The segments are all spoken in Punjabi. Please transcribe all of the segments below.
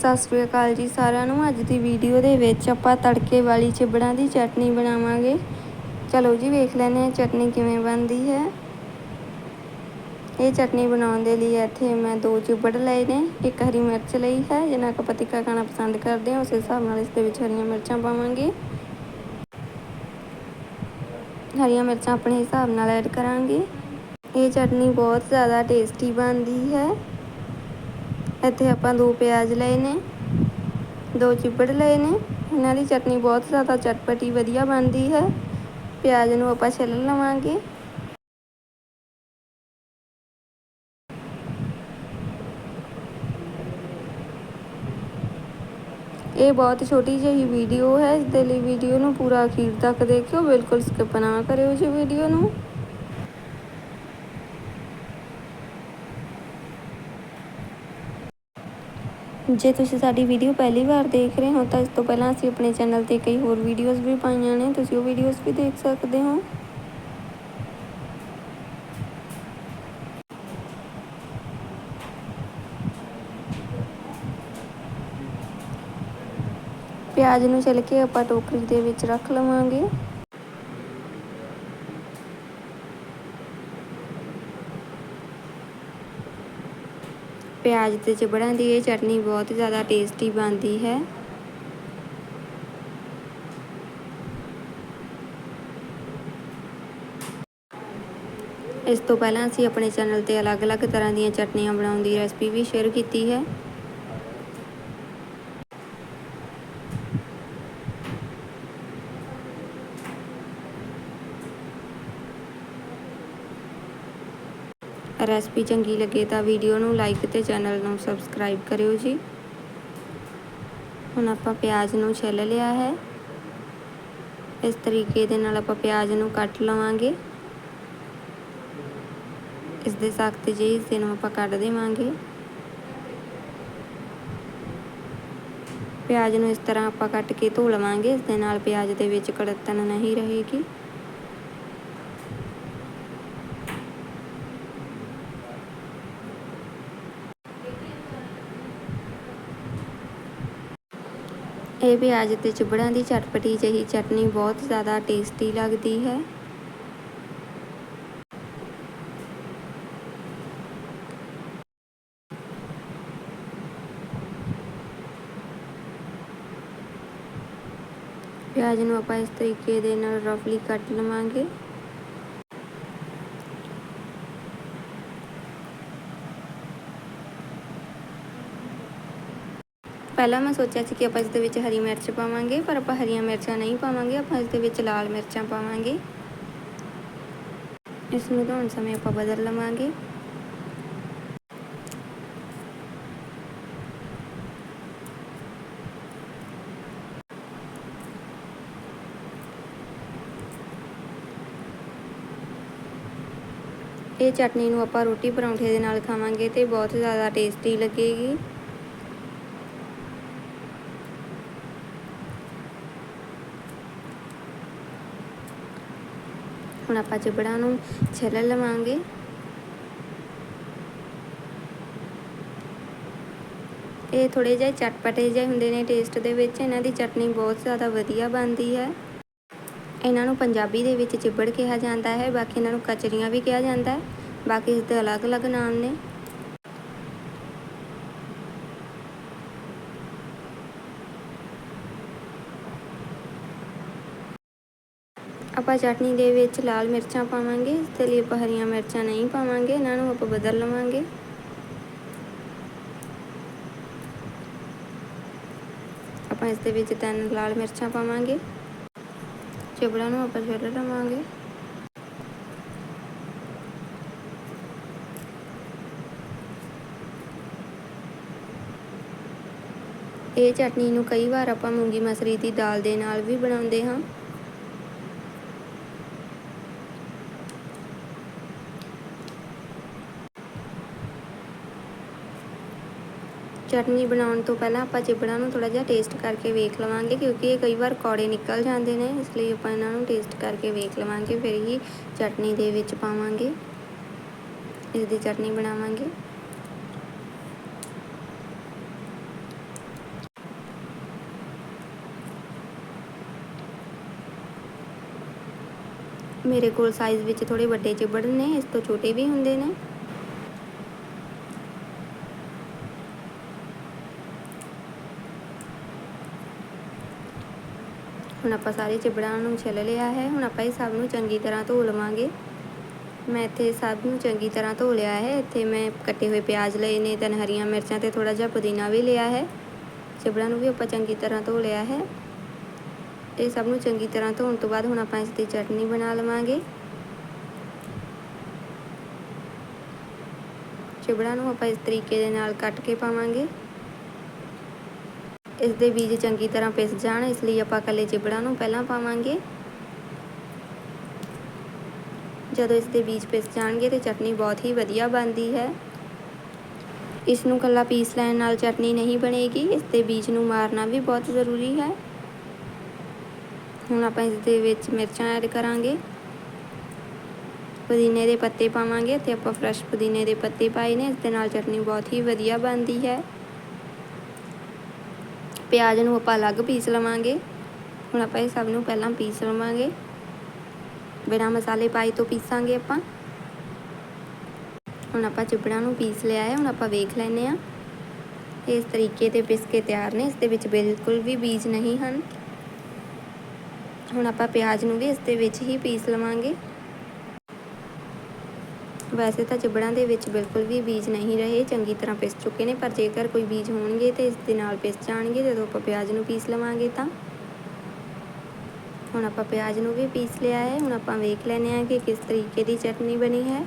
ਸਤਿ ਸ੍ਰੀ ਅਕਾਲ ਜੀ ਸਾਰਿਆਂ ਨੂੰ। ਅੱਜ ਦੀ ਵੀਡੀਓ ਦੇ ਵਿੱਚ ਆਪਾਂ ਤੜਕੇ ਵਾਲੀ ਚਿਬੜਾਂ ਦੀ ਚਟਨੀ ਬਣਾਵਾਂਗੇ। ਚਲੋ ਜੀ ਵੇਖ ਲੈਨੇ ਆ ਚਟਨੀ ਕਿਵੇਂ ਬਣਦੀ ਹੈ। ਇਹ ਚਟਨੀ ਬਣਾਉਣ ਦੇ ਲਈ ਇੱਥੇ ਮੈਂ ਦੋ ਚਿਬੜ ਲਏ ਨੇ। ਇੱਕ ਹਰੀ ਮਿਰਚ ਲਈ ਹੈ, ਜਿੰਨਾ ਕੁ ਪਤੀਕਾ ਖਾਣਾ ਪਸੰਦ ਕਰਦੇ ਆ ਉਸ ਹਿਸਾਬ ਨਾਲ ਇਸ ਦੇ ਵਿੱਚ ਹਰੀਆਂ ਮਿਰਚਾਂ ਪਾਵਾਂਗੇ। ਹਰੀਆਂ ਮਿਰਚਾਂ ਆਪਣੇ ਹਿਸਾਬ ਨਾਲ ਐਡ ਕਰਾਂਗੇ। ਇਹ ਚਟਨੀ ਬਹੁਤ ਜ਼ਿਆਦਾ ਟੇਸਟੀ ਬਣਦੀ ਹੈ। ਇੱਥੇ ਆਪਾਂ ਦੋ ਪਿਆਜ਼ ਲਏ ਨੇ, ਦੋ ਚਿਪੜ ਲਏ ਨੇ, ਇਹਨਾਂ ਦੀ ਚਟਨੀ ਬਹੁਤ ਜ਼ਿਆਦਾ ਚਟਪਟੀ ਵਧੀਆ ਬਣਦੀ ਹੈ। ਪਿਆਜ਼ ਨੂੰ ਆਪਾਂ ਛਿੱਲ ਲਵਾਂਗੇ। ਇਹ ਬਹੁਤ ਛੋਟੀ ਜਿਹੀ ਵੀਡੀਓ ਹੈ, ਇਸ ਦੇ ਲਈ ਵੀਡੀਓ ਨੂੰ ਪੂਰਾ ਅਖੀਰ ਤੱਕ ਦੇਖਿਓ, ਬਿਲਕੁਲ ਸਕਿਪ ਨਾ ਕਰਿਓ ਜੀ ਵੀਡੀਓ ਨੂੰ। ਜੇ ਤੁਸੀਂ ਸਾਡੀ ਵੀਡੀਓ ਪਹਿਲੀ ਵਾਰ ਦੇਖ ਰਹੇ ਹੋ ਤਾਂ ਇਸ ਤੋਂ ਪਹਿਲਾਂ ਅਸੀਂ ਆਪਣੇ ਚੈਨਲ ਤੇ ਕਈ ਹੋਰ ਵੀਡੀਓਜ਼ ਵੀ ਪਾਈਆਂ ਨੇ, ਤੁਸੀਂ ਉਹ ਵੀਡੀਓਜ਼ ਵੀ ਦੇਖ ਸਕਦੇ ਹੋ। ਪਿਆਜ਼ ਨੂੰ ਛਿੱਲ ਕੇ ਆਪਾਂ ਟੋਕਰੀ ਦੇ ਵਿੱਚ ਰੱਖ ਲਵਾਂਗੇ। ਪਿਆਜ਼ ਤੇ ਚਿਬੜਾਂ ਦੀ ਇਹ ਚਟਨੀ ਬਹੁਤ ਜ਼ਿਆਦਾ ਟੇਸਟੀ ਬਣਦੀ ਹੈ। ਇਸ ਤੋਂ ਪਹਿਲਾਂ ਅਸੀਂ ਆਪਣੇ ਚੈਨਲ ਤੇ ਅਲੱਗ-ਅਲੱਗ ਤਰ੍ਹਾਂ ਦੀਆਂ ਚਟਨੀਆਂ ਬਣਾਉਣ ਦੀ ਰੈਸਪੀ ਵੀ ਸ਼ੇਅਰ ਕੀਤੀ ਹੈ। ਰੈਸਪੀ ਚੰਗੀ ਲੱਗੇ ਤਾਂ ਵੀਡੀਓ ਨੂੰ ਲਾਈਕ ਤੇ ਚੈਨਲ ਨੂੰ ਸਬਸਕ੍ਰਾਈਬ ਕਰਿਓ ਜੀ। ਹੁਣ ਆਪਾਂ ਪਿਆਜ਼ ਨੂੰ ਛਿੱਲ ਲਿਆ ਹੈ। ਇਸ ਤਰੀਕੇ ਦੇ ਨਾਲ ਆਪਾਂ ਪਿਆਜ਼ ਨੂੰ ਕੱਟ ਲਵਾਂਗੇ। ਇਸ ਦੇ ਸਖਤ ਜਿਹੇ ਹਿੱਸੇ ਨੂੰ ਆਪਾਂ ਕੱਢ ਦੇਵਾਂਗੇ। ਪਿਆਜ਼ ਨੂੰ ਇਸ ਤਰ੍ਹਾਂ ਆਪਾਂ ਕੱਟ ਕੇ ਧੋ ਲਵਾਂਗੇ। ਇਸ ਦੇ ਨਾਲ ਪਿਆਜ਼ ਦੇ ਵਿੱਚ ਕੜਤਣ ਨਹੀਂ ਰਹੇਗੀ। ਇਹ ਪਿਆਜ਼ ਤੇ ਚਿਬੜਾਂ ਦੀ ਚਟਪਟੀ ਜਿਹੀ ਚਟਨੀ ਬਹੁਤ ਜ਼ਿਆਦਾ ਟੇਸਟੀ ਲੱਗਦੀ ਹੈ। ਪਿਆਜ਼ ਨੂੰ ਆਪਾਂ ਇਸ ਤਰੀਕੇ ਦੇ ਨਾਲ ਰਫਲੀ ਕੱਟ ਲਵਾਂਗੇ। ਪਹਿਲਾਂ ਮੈਂ ਸੋਚਿਆ ਸੀ ਕਿ ਆਪਾਂ ਇਸ ਦੇ ਵਿੱਚ ਹਰੀ ਮਿਰਚ ਪਾਵਾਂਗੇ, ਪਰ ਆਪਾਂ ਹਰੀਆਂ ਮਿਰਚਾਂ ਨਹੀਂ ਪਾਵਾਂਗੇ, ਆਪਾਂ ਇਸ ਦੇ ਵਿੱਚ ਲਾਲ ਮਿਰਚਾਂ ਪਾਵਾਂਗੇ। ਇਸ ਨੂੰ ਧੋਣ ਸਮੇਂ ਆਪਾਂ ਬਦਲ ਲਵਾਂਗੇ। ਇਹ ਚਟਨੀ ਨੂੰ ਆਪਾਂ ਰੋਟੀ ਪਰੌਂਠੇ ਦੇ ਨਾਲ ਖਾਵਾਂਗੇ ਤੇ ਬਹੁਤ ਜ਼ਿਆਦਾ ਟੇਸਟੀ ਲੱਗੇਗੀ। ਹੁਣ ਆਪਾਂ ਚਿਬੜਾਂ ਨੂੰ ਛਿੱਲ ਲਵਾਂਗੇ। ਇਹ ਥੋੜੇ ਜਿਹੇ ਚਟਪਟੇ ਜਿਹੇ ਹੁੰਦੇ ਨੇ ਟੇਸਟ ਦੇ ਵਿੱਚ, ਇਹਨਾਂ ਦੀ ਚਟਨੀ ਬਹੁਤ ਜ਼ਿਆਦਾ ਵਧੀਆ ਬਣਦੀ ਹੈ। ਇਹਨਾਂ ਨੂੰ ਪੰਜਾਬੀ ਦੇ ਵਿੱਚ ਚਿਬੜ ਕਿਹਾ ਜਾਂਦਾ ਹੈ, ਬਾਕੀ ਇਹਨਾਂ ਨੂੰ ਕਚਰੀਆਂ ਵੀ ਕਿਹਾ ਜਾਂਦਾ ਹੈ, ਬਾਕੀ ਇਸ ਦੇ ਅਲੱਗ-ਅਲੱਗ ਨਾਮ ਨੇ। ਆਪਾਂ ਚਟਨੀ ਦੇ ਵਿੱਚ ਲਾਲ ਮਿਰਚਾਂ ਪਾਵਾਂਗੇ ਇਸ ਦੇ ਲਈ ਆਪਾਂ ਹਰੀਆਂ ਮਿਰਚਾਂ ਨਹੀਂ ਪਾਵਾਂਗੇ, ਇਹਨਾਂ ਨੂੰ ਆਪਾਂ ਬਦਲ ਲਵਾਂਗੇ। ਆਪਾਂ ਇਸ ਦੇ ਵਿੱਚ ਤਿੰਨ ਲਾਲ ਮਿਰਚਾਂ ਪਾਵਾਂਗੇ। ਚਿਬੜਾਂ ਨੂੰ ਆਪਾਂ ਛਿੱਲ ਲਵਾਂਗੇ। ਇਹ ਚਟਨੀ ਨੂੰ ਕਈ ਵਾਰ ਆਪਾਂ ਮੂੰਗੀ ਮਸਰੀ ਦੀ ਦਾਲ ਦੇ ਨਾਲ ਵੀ ਬਣਾਉਂਦੇ ਹਾਂ। ਚਟਨੀ ਬਣਾਉਣ ਤੋਂ ਪਹਿਲਾਂ ਆਪਾਂ ਚਿਬੜਾਂ ਨੂੰ ਥੋੜਾ ਜਿਹਾ ਟੇਸਟ ਕਰਕੇ ਵੇਖ ਲਵਾਂਗੇ, ਕਿਉਂਕਿ ਇਹ ਕਈ ਵਾਰ ਕੌੜੇ ਨਿਕਲ ਜਾਂਦੇ ਨੇ, ਇਸ ਲਈ ਆਪਾਂ ਇਹਨਾਂ ਨੂੰ ਟੇਸਟ ਕਰਕੇ ਵੇਖ ਲਵਾਂਗੇ, ਫਿਰ ਹੀ ਚਟਨੀ ਦੇ ਵਿੱਚ ਪਾਵਾਂਗੇ। ਇਸ ਦੀ ਚਟਨੀ ਬਣਾਵਾਂਗੇ। ਮੇਰੇ ਕੋਲ ਸਾਈਜ਼ ਵਿੱਚ ਥੋੜੇ ਵੱਡੇ ਚਿਬੜ ਨੇ, ਇਸ ਤੋਂ ਛੋਟੇ ਵੀ ਹੁੰਦੇ ਨੇ। ਹੁਣ ਆਪਾਂ ਸਾਰੇ ਚਿਬੜਾਂ ਨੂੰ ਛਿੱਲ ਲਿਆ ਹੈ, ਹੁਣ ਆਪਾਂ ਇਹ ਸਭ ਨੂੰ ਚੰਗੀ ਤਰ੍ਹਾਂ ਧੋ ਲਵਾਂਗੇ। ਮੈਂ ਇੱਥੇ ਸਭ ਨੂੰ ਚੰਗੀ ਤਰ੍ਹਾਂ ਧੋ ਲਿਆ ਹੈ, ਇੱਥੇ ਮੈਂ ਕੱਟੇ ਹੋਏ ਪਿਆਜ਼ ਲਏ ਨੇ ਤਿੰਨ ਹਰੀਆਂ ਮਿਰਚਾਂ ਤੇ ਥੋੜਾ ਜਿਹਾ ਪੁਦੀਨਾ ਵੀ ਲਿਆ ਹੈ। ਚਿਬੜਾਂ ਨੂੰ ਵੀ ਆਪਾਂ ਚੰਗੀ ਤਰ੍ਹਾਂ ਧੋ ਲਿਆ ਹੈ। ਇਹ ਸਭ ਨੂੰ ਚੰਗੀ ਤਰ੍ਹਾਂ ਧੋਣ ਤੋਂ ਬਾਅਦ ਹੁਣ ਆਪਾਂ ਇਸ ਦੀ ਚਟਨੀ ਬਣਾ ਲਵਾਂਗੇ। ਚਿਬੜਾਂ ਨੂੰ ਆਪਾਂ ਇਸ ਤਰੀਕੇ ਦੇ ਨਾਲ ਕੱਟ ਕੇ ਪਾਵਾਂਗੇ। ਇਸ ਦੇ ਬੀਜ ਚੰਗੀ ਤਰ੍ਹਾਂ ਪਿਸ ਜਾਣ, ਇਸ ਲਈ ਆਪਾਂ ਕੱਲੇ ਚਿਬੜਾਂ ਨੂੰ ਪਹਿਲਾਂ ਪਾਵਾਂਗੇ। ਜਦੋਂ ਇਸ ਦੇ ਬੀਜ ਪਿਸ ਜਾਣਗੇ ਤੇ ਚਟਨੀ ਬਹੁਤ ਹੀ ਵਧੀਆ ਬਣਦੀ ਹੈ। ਇਸ ਨੂੰ ਕੱਲਾ ਪੀਸ ਲੈਣ ਨਾਲ ਚਟਨੀ ਨਹੀਂ ਬਣੇਗੀ, ਇਸ ਦੇ ਬੀਜ ਨੂੰ ਮਾਰਨਾ ਵੀ ਬਹੁਤ ਜ਼ਰੂਰੀ ਹੈ। ਹੁਣ ਆਪਾਂ ਇਸ ਦੇ ਵਿੱਚ ਮਿਰਚਾਂ ਐਡ ਕਰਾਂਗੇ। ਪੁਦੀਨੇ ਦੇ ਪੱਤੇ ਪਾਵਾਂਗੇ, ਤੇ ਆਪਾਂ ਫਰੈਸ਼ ਪੁਦੀਨੇ ਦੇ ਪੱਤੇ ਪਾਏ ਨੇ, ਇਸ ਦੇ ਨਾਲ ਚਟਨੀ ਬਹੁਤ ਹੀ ਵਧੀਆ ਬਣਦੀ ਹੈ। ਪਿਆਜ਼ ਨੂੰ ਆਪਾਂ ਅਲੱਗ ਪੀਸ ਲਵਾਂਗੇ। ਹੁਣ ਆਪਾਂ ਇਹ ਸਭ ਨੂੰ ਪਹਿਲਾਂ ਪੀਸ ਲਵਾਂਗੇ। ਬਿਨਾ ਮਸਾਲੇ ਪਾਏ ਤੋਂ ਪੀਸਾਂਗੇ ਆਪਾਂ। ਹੁਣ ਆਪਾਂ ਚਿਬੜਾਂ ਨੂੰ ਪੀਸ ਲਿਆ ਹੈ, ਹੁਣ ਆਪਾਂ ਵੇਖ ਲੈਨੇ ਆ ਇਸ ਤਰੀਕੇ ਤੇ ਪਿਸ ਕੇ ਤਿਆਰ ਨੇ, ਇਸ ਦੇ ਵਿੱਚ ਬਿਲਕੁਲ ਵੀ ਬੀਜ ਨਹੀਂ ਹਨ। ਹੁਣ ਆਪਾਂ ਪਿਆਜ਼ ਨੂੰ ਵੀ ਇਸ ਦੇ ਵਿੱਚ ਹੀ ਪੀਸ ਲਵਾਂਗੇ। ਵੈਸੇ ਤਾਂ ਚਿਬੜਾਂ ਦੇ ਵਿੱਚ ਬਿਲਕੁਲ ਵੀ ਬੀਜ ਨਹੀਂ ਰਹੇ, ਚੰਗੀ ਤਰ੍ਹਾਂ ਪਿਸ ਚੁੱਕੇ ਨੇ, ਪਰ ਜੇਕਰ ਕੋਈ ਬੀਜ ਹੋਣਗੇ ਤੇ ਇਸ ਦੇ ਨਾਲ ਪਿਸ ਜਾਣਗੇ, ਜਦੋਂ ਆਪਾਂ ਪਿਆਜ਼ ਨੂੰ ਪੀਸ ਲਵਾਂਗੇ ਤਾਂ। ਹੁਣ ਆਪਾਂ ਪਿਆਜ਼ ਨੂੰ ਵੀ ਪੀਸ ਲਿਆ ਹੈ, ਹੁਣ ਆਪਾਂ ਵੇਖ ਲੈਨੇ ਆ ਕਿ ਕਿਸ ਤਰੀਕੇ ਦੀ ਚਟਨੀ ਬਣੀ ਹੈ।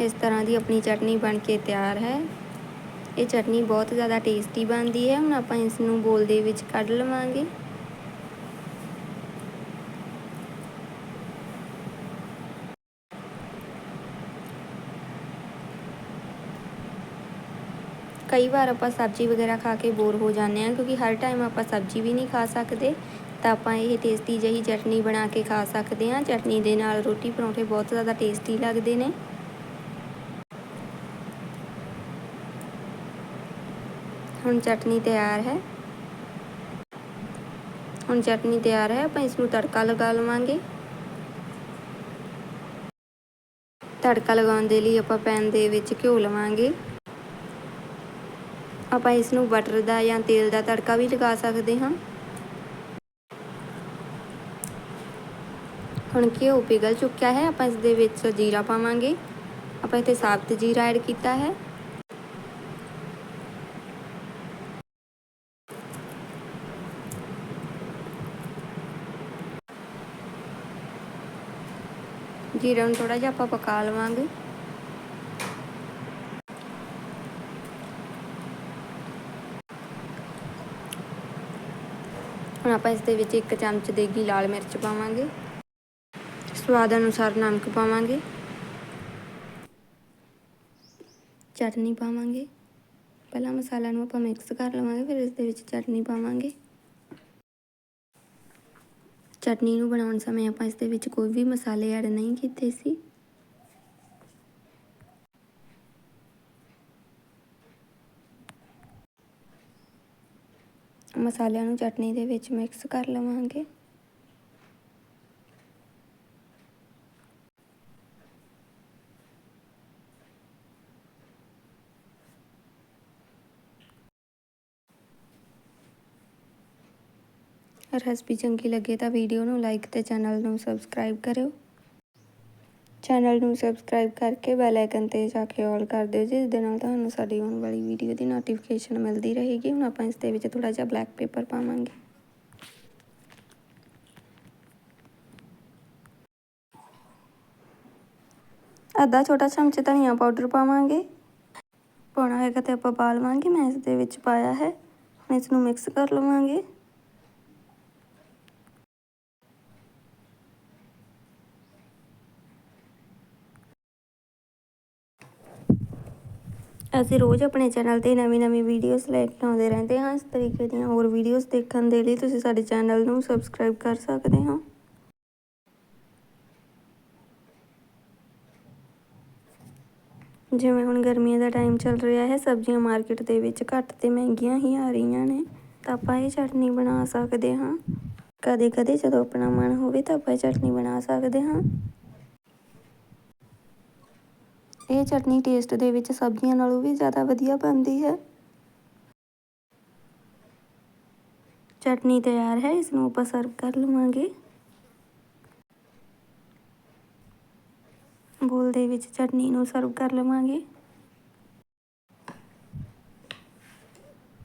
ਇਸ ਤਰ੍ਹਾਂ ਦੀ ਆਪਣੀ ਚਟਨੀ ਬਣ ਕੇ ਤਿਆਰ ਹੈ। ਇਹ ਚਟਨੀ ਬਹੁਤ ਜ਼ਿਆਦਾ ਟੇਸਟੀ ਬਣਦੀ ਹੈ, ਹੁਣ ਆਪਾਂ ਇਸ ਨੂੰ ਬੋਲ ਦੇ ਵਿੱਚ ਕੱਢ ਲਵਾਂਗੇ। ਕਈ ਵਾਰ ਆਪਾਂ ਸਬਜ਼ੀ ਵਗੈਰਾ ਖਾ ਕੇ ਬੋਰ ਹੋ ਜਾਂਦੇ ਹਾਂ ਕਿਉਂਕਿ ਹਰ ਟਾਈਮ ਆਪਾਂ ਸਬਜ਼ੀ ਵੀ ਨਹੀਂ ਖਾ ਸਕਦੇ, ਤਾਂ ਆਪਾਂ ਇਹ ਟੇਸਟੀ ਜਿਹੀ ਚਟਨੀ ਬਣਾ ਕੇ ਖਾ ਸਕਦੇ ਹਾਂ। ਚਟਨੀ ਦੇ ਨਾਲ ਰੋਟੀ ਪਰੌਂਠੇ ਬਹੁਤ ਜ਼ਿਆਦਾ ਟੇਸਟੀ ਲੱਗਦੇ ਨੇ। ਹੁਣ ਚਟਨੀ ਤਿਆਰ ਹੈ। ਹੁਣ ਚਟਨੀ ਤਿਆਰ ਹੈ, ਆਪਾਂ ਇਸ ਨੂੰ ਤੜਕਾ ਲਗਾ ਲਵਾਂਗੇ। ਤੜਕਾ ਲਗਾਉਣ ਦੇ ਲਈ ਆਪਾਂ ਪੈਨ ਦੇ ਵਿੱਚ ਘਿਓ ਲਵਾਂਗੇ। ਆਪਾਂ ਇਸ ਨੂੰ ਬਟਰ ਦਾ ਜਾਂ ਤੇਲ ਦਾ ਤੜਕਾ ਵੀ ਲਗਾ ਸਕਦੇ ਹਾਂ। ਹੁਣ ਘਿਓ ਪਿਘਲ ਚੁੱਕਿਆ ਹੈ, ਆਪਾਂ ਇਸ ਦੇ ਵਿੱਚ ਜੀਰਾ ਪਾਵਾਂਗੇ। ਆਪਾਂ ਇੱਥੇ ਸਾਬਤ ਜੀਰਾ ਐਡ ਕੀਤਾ ਹੈ। ਜੀਰਾ ਨੂੰ ਥੋੜਾ ਜਿਹਾ ਆਪਾਂ ਪਕਾ ਲਵਾਂਗੇ। ਹੁਣ ਆਪਾਂ ਇਸ ਦੇ ਵਿੱਚ ਇੱਕ ਚਮਚ ਦੇਗੀ ਲਾਲ ਮਿਰਚ ਪਾਵਾਂਗੇ। ਸਵਾਦ ਅਨੁਸਾਰ ਨਮਕ ਪਾਵਾਂਗੇ। ਚਟਨੀ ਪਾਵਾਂਗੇ। ਪਹਿਲਾਂ ਮਸਾਲਾ ਨੂੰ ਆਪਾਂ ਮਿਕਸ ਕਰ ਲਵਾਂਗੇ, ਫਿਰ ਇਸ ਦੇ ਵਿੱਚ ਚਟਨੀ ਪਾਵਾਂਗੇ। ਚਟਨੀ ਨੂੰ ਬਣਾਉਣ ਸਮੇਂ ਆਪਾਂ ਇਸ ਦੇ ਵਿੱਚ ਕੋਈ ਵੀ ਮਸਾਲੇ ਐਡ ਨਹੀਂ ਕੀਤੇ ਸੀ। ਮਸਾਲਿਆਂ ਨੂੰ ਚਟਨੀ ਦੇ ਵਿੱਚ ਮਿਕਸ ਕਰ ਲਵਾਂਗੇ। ਰੈਸਪੀ ਚੰਗੀ ਲੱਗੇ ਤਾਂ ਵੀਡੀਓ ਨੂੰ ਲਾਈਕ ਤੇ ਚੈਨਲ ਨੂੰ ਸਬਸਕ੍ਰਾਈਬ ਕਰਿਓ। ਚੈਨਲ ਨੂੰ ਸਬਸਕ੍ਰਾਈਬ ਕਰਕੇ ਬੈਲ ਆਈਕਨ ਤੇ ਜਾ ਕੇ ਆਲ ਕਰ ਦਿਓ ਜਿਸ ਦੇ ਨਾਲ ਤੁਹਾਨੂੰ ਸਾਡੀ ਆਉਣ ਵਾਲੀ ਵੀਡੀਓ ਦੀ ਨੋਟੀਫਿਕੇਸ਼ਨ ਮਿਲਦੀ ਰਹੇਗੀ। ਹੁਣ ਆਪਾਂ ਇਸ ਦੇ ਵਿੱਚ ਥੋੜਾ ਜਿਹਾ ਬਲੈਕ ਪੇਪਰ ਪਾਵਾਂਗੇ। ਅੱਧਾ ਛੋਟਾ ਚਮਚ ਧਨੀਆ ਪਾਊਡਰ ਪਾਵਾਂਗੇ। ਪਾਉਣਾ ਹੈਗਾ ਤੇ ਆਪਾਂ ਪਾ ਲਵਾਂਗੇ ਮੈਂ ਇਸ ਦੇ ਵਿੱਚ ਪਾਇਆ ਹੈ। ਹੁਣ ਇਸ ਨੂੰ ਮਿਕਸ ਕਰ ਲਵਾਂਗੇ। ਅਸੀਂ ਰੋਜ਼ ਆਪਣੇ ਚੈਨਲ ਤੇ ਨਵੀਂ-ਨਵੀਂ ਵੀਡੀਓਜ਼ ਲੈ ਕੇ ਆਉਂਦੇ ਰਹਿੰਦੇ ਹਾਂ। ਇਸ ਤਰੀਕੇ ਦੀਆਂ ਹੋਰ ਵੀਡੀਓਜ਼ ਦੇਖਣ ਦੇ ਲਈ ਤੁਸੀਂ ਸਾਡੇ ਚੈਨਲ ਨੂੰ ਸਬਸਕ੍ਰਾਈਬ ਕਰ ਸਕਦੇ ਹੋ। ਜਿਵੇਂ ਹੁਣ ਗਰਮੀਆਂ ਦਾ ਟਾਈਮ ਚੱਲ ਰਿਹਾ ਹੈ, ਸਬਜ਼ੀਆਂ ਮਾਰਕੀਟ ਦੇ ਵਿੱਚ ਘੱਟ ਤੇ ਮਹਿੰਗੀਆਂ ਹੀ ਆ ਰਹੀਆਂ ਨੇ, ਤਾਂ ਆਪਾਂ ਇਹ ਚਟਨੀ ਬਣਾ ਸਕਦੇ ਹਾਂ। ਕਦੇ ਕਦੇ ਜਦੋਂ ਆਪਣਾ ਮਨ ਹੋਵੇ ਤਾਂ ਆਪਾਂ ਇਹ ਚਟਨੀ ਬਣਾ ਸਕਦੇ ਹਾਂ। ਇਹ ਚਟਨੀ ਟੇਸਟ ਦੇ ਵਿੱਚ ਸਬਜ਼ੀਆਂ ਨਾਲੋਂ ਵੀ ਜ਼ਿਆਦਾ ਵਧੀਆ ਬਣਦੀ ਹੈ। ਚਟਨੀ ਤਿਆਰ ਹੈ ਇਸ ਨੂੰ ਆਪਾਂ ਸਰਵ ਕਰ ਲਵਾਂਗੇ। ਬੋਲ ਦੇ ਵਿੱਚ ਚਟਨੀ ਨੂੰ ਸਰਵ ਕਰ ਲਵਾਂਗੇ।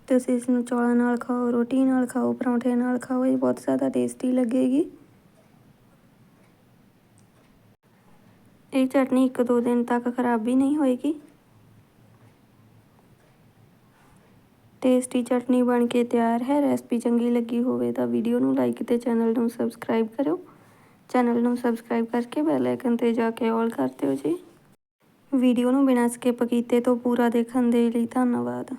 ਤੁਸੀਂ ਇਸ ਨੂੰ ਚੌਲਾਂ ਨਾਲ ਖਾਓ, ਰੋਟੀ ਨਾਲ ਖਾਓ, ਪਰੌਂਠੇ ਨਾਲ ਖਾਓ, ਇਹ ਬਹੁਤ ਜ਼ਿਆਦਾ ਟੇਸਟੀ ਲੱਗੇਗੀ। ਇਹ ਚਟਨੀ ਇੱਕ ਦੋ ਦਿਨ ਤੱਕ ਖਰਾਬ ਵੀ ਨਹੀਂ ਹੋਏਗੀ। ਟੇਸਟੀ ਚਟਨੀ ਬਣ ਕੇ ਤਿਆਰ ਹੈ। ਰੈਸਪੀ ਚੰਗੀ ਲੱਗੀ ਹੋਵੇ ਤਾਂ ਵੀਡੀਓ ਨੂੰ ਲਾਈਕ ਤੇ ਚੈਨਲ ਨੂੰ ਸਬਸਕ੍ਰਾਈਬ ਕਰਿਓ। ਚੈਨਲ ਨੂੰ ਸਬਸਕ੍ਰਾਈਬ ਕਰਕੇ ਬੈਲ ਆਈਕਨ ਤੇ ਜਾ ਕੇ ਆਲ ਕਰ ਦਿਓ ਜੀ। ਵੀਡੀਓ ਨੂੰ ਬਿਨਾਂ ਸਕਿਪ ਕੀਤੇ ਤੋਂ ਪੂਰਾ ਦੇਖਣ ਦੇ ਲਈ ਧੰਨਵਾਦ।